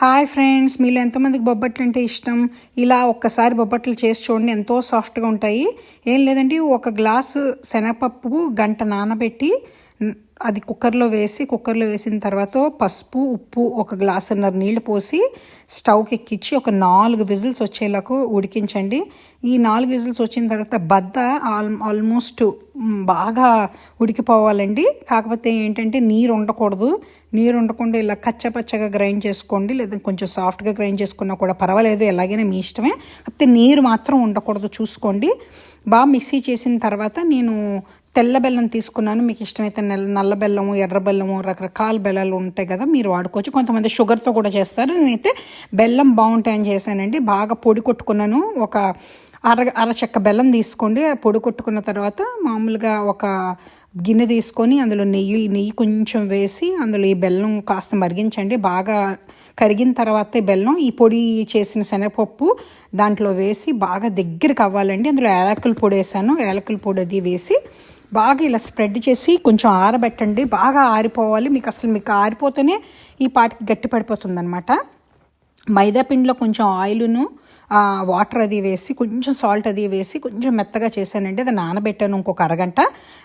Hi friends మీలో ఎంతమందికి బొబ్బట్లు అంటే ఇష్టం? ఇలా ఒక్కసారి బొబ్బట్లు చేసి చూడండి ఎంతో సాఫ్ట్గా ఉంటాయి. ఏం లేదండి ఒక గ్లాసు శనగపప్పు గంట నానబెట్టి అది కుక్కర్లో వేసి కుక్కర్లో వేసిన తర్వాత పసుపు ఉప్పు ఒక గ్లాసున్నర నీళ్ళు పోసి స్టవ్కి ఎక్కించి ఒక నాలుగు విజిల్స్ వచ్చేలాకు ఉడికించండి. ఈ నాలుగు విజిల్స్ వచ్చిన తర్వాత బద్ద ఆల్ ఆల్మోస్ట్ బాగా ఉడికిపోవాలండి. కాకపోతే ఏంటంటే నీరు ఉండకూడదు. నీరు ఉండకుండా ఇలా కచ్చపచ్చగా గ్రైండ్ చేసుకోండి. లేదా కొంచెం సాఫ్ట్గా గ్రైండ్ చేసుకున్నా కూడా పర్వాలేదు. ఎలాగైనా మీ ఇష్టమే. కాకపోతే నీరు మాత్రం ఉండకూడదు. చూసుకోండి. బాగా మిక్సీ చేసిన తర్వాత నేను తెల్ల బెల్లం తీసుకున్నాను. మీకు ఇష్టమైతే నల్ల నల్ల బెల్లము ఎర్ర బెల్లము రకరకాల బెల్లాలు ఉంటాయి కదా మీరు వాడుకోవచ్చు. కొంతమంది షుగర్తో కూడా చేస్తారు. నేనైతే బెల్లం బాగుంటాయని చేశానండి. బాగా పొడి కొట్టుకున్నాను. ఒక అర అర చెక్క బెల్లం తీసుకోండి. ఆ పొడి కొట్టుకున్న తర్వాత మామూలుగా ఒక గిన్నె తీసుకొని అందులో నెయ్యి నెయ్యి కొంచెం వేసి అందులో ఈ బెల్లం కాస్త మరిగించండి. బాగా కరిగిన తర్వాత బెల్లం ఈ పొడి చేసిన శనగపప్పు దాంట్లో వేసి బాగా దగ్గరికి అవ్వాలండి. అందులో యాలకుల పొడి వేసాను. యాలకుల పొడి అది వేసి బాగా ఇలా స్ప్రెడ్ చేసి కొంచెం ఆరబెట్టండి. బాగా ఆరిపోవాలి. మీకు అసలు మీకు ఆరిపోతేనే ఈ పాటికి గట్టి పడిపోతుంది అనమాట మైదా పిండిలో కొంచెం ఆయిల్ను వాటర్ అది వేసి కొంచెం సాల్ట్ అది వేసి కొంచెం మెత్తగా చేశానండి. అది నానబెట్టాను ఇంకొక అరగంట.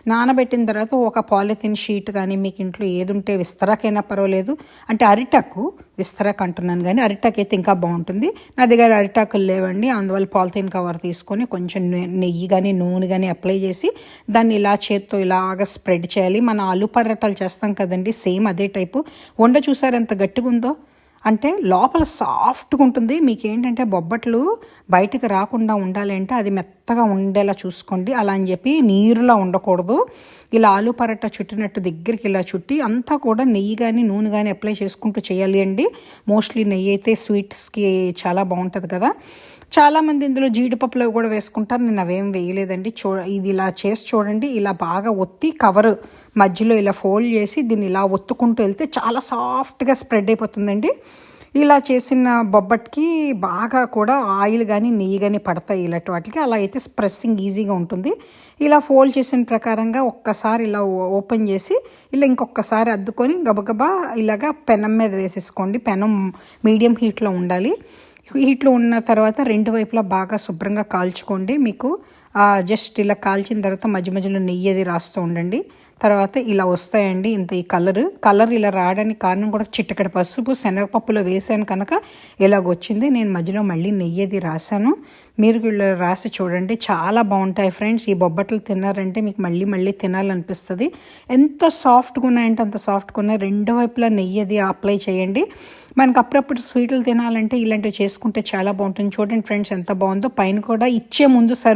నానబెట్టిన తర్వాత ఒక పాలిథిన్ షీట్ కానీ మీకు ఇంట్లో ఏదుంటే విస్తరాకైనా పర్వాలేదు. అంటే అరిటాకు విస్తరాక్ అంటున్నాను కానీ అరిటాక్ అయితే ఇంకా బాగుంటుంది. నా దగ్గర అరిటాకులు లేవండి. అందువల్ల పాలిథిన్ కవర్ తీసుకొని కొంచెం నెయ్యి కానీ నూనె కానీ అప్లై చేసి దాన్ని ఇలా చేత్తో ఇలాగ స్ప్రెడ్ చేయాలి. మన ఆలు పరాటాలు చేస్తాం కదండి సేమ్ అదే టైపు వండ చూసారు ఎంత గట్టిగా ఉందో అంటే లోపల సాఫ్ట్గా ఉంటుంది. మీకు ఏంటంటే బొబ్బట్లు బయటికి రాకుండా ఉండాలి అంటే అది మెత్తగా ఉండేలా చూసుకోండి. అలా అని చెప్పి నీరులా ఉండకూడదు. ఇలా ఆలు పరాటా చుట్టినట్టు దగ్గరికి ఇలా చుట్టి అంతా కూడా నెయ్యి కానీ నూనె కానీ అప్లై చేసుకుంటూ చేయాలి అండి. మోస్ట్లీ నెయ్యి అయితే స్వీట్స్కి చాలా బాగుంటుంది కదా. చాలామంది ఇందులో జీడిపప్పులు కూడా వేసుకుంటారు. నేను అవేం వేయలేదండి. చూ ఇది ఇలా చేసి చూడండి. ఇలా బాగా ఒత్తి కవర్ మధ్యలో ఇలా ఫోల్డ్ చేసి దీన్ని ఇలా ఒత్తుకుంటూ వెళ్తే చాలా సాఫ్ట్గా స్ప్రెడ్ అయిపోతుందండి. ఇలా చేసిన బొబ్బట్కి బాగా కూడా ఆయిల్ కానీ నెయ్యి కానీ పడతాయి ఇలాంటి వాటికి. అలా అయితే స్ప్రెస్సింగ్ ఈజీగా ఉంటుంది. ఇలా ఫోల్డ్ చేసిన ప్రకారంగా ఒక్కసారి ఇలా ఓ- ఓపెన్ చేసి ఇలా ఇంకొకసారి అద్దుకొని గబగబా ఇలాగా పెనం మీద వేసేసుకోండి. పెనం మీడియం హీట్లో ఉండాలి. హీట్లో ఉన్న తర్వాత రెండు వైపులా బాగా శుభ్రంగా కాల్చుకోండి. మీకు జస్ట్ ఇలా కాల్చిన తర్వాత మధ్య మధ్యలో నెయ్యి అది రాస్తూ ఉండండి. తర్వాత ఇలా వస్తాయండి ఇంత ఈ కలర్. కలర్ ఇలా రావడానికి కారణం కూడా చిట్టకడ పసుపు శనగపప్పులో వేసాను కనుక ఇలాగొచ్చింది. నేను మధ్యలో మళ్ళీ నెయ్యి అది రాశాను. మీరు ఇలా రాసి చూడండి. చాలా బాగుంటాయి ఫ్రెండ్స్. ఈ బొబ్బట్లు తిన్నారంటే మీకు మళ్ళీ మళ్ళీ తినాలనిపిస్తుంది. ఎంత సాఫ్ట్గా ఉన్నాయంటే అంత సాఫ్ట్గా ఉన్నాయి. రెండో వైపులా నెయ్యి అది అప్లై చేయండి. మనకు అప్పుడప్పుడు స్వీట్లు తినాలంటే ఇలాంటివి చేసుకుంటే చాలా బాగుంటుంది. చూడండి ఫ్రెండ్స్ ఎంత బాగుందో. పైన కూడా ఇచ్చే ముందు సర్వ్